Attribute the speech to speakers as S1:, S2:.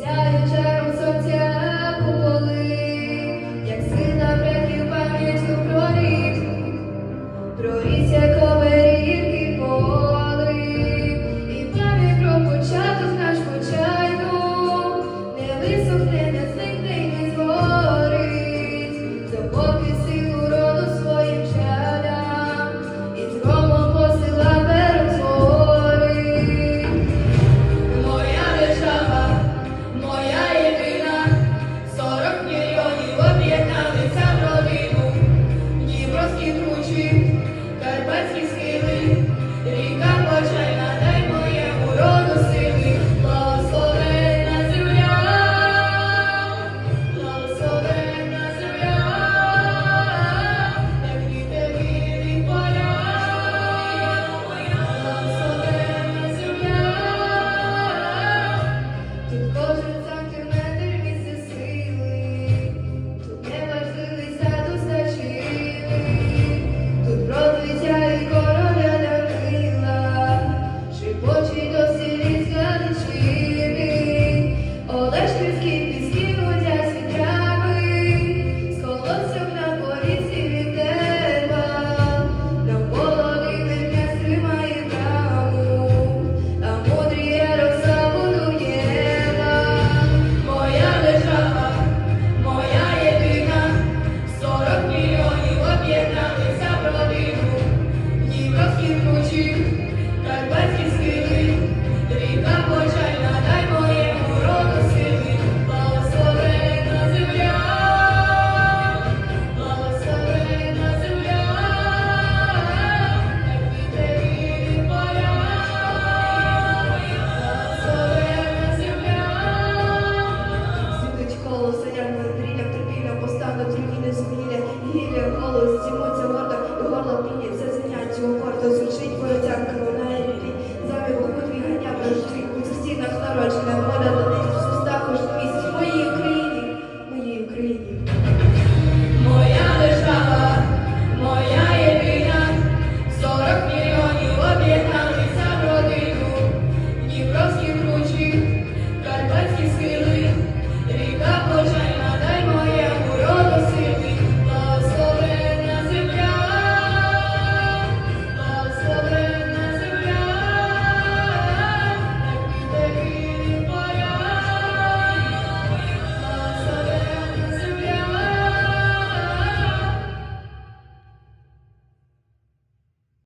S1: сяюча Провітя і короля Данила, чи почі досі. Коли зімуться морда горло піні, зняття цього кордо звучить полицянка, вона і ліпі. Замі бухуть і ганяв у цих стінах народжена, вода до них в сустах кожен. Моїй Україні, моїй Україні. Моя держава, моя єдина, сорок мільйонів об'єдналися родину, Дніпровські кручі, карпатські сили.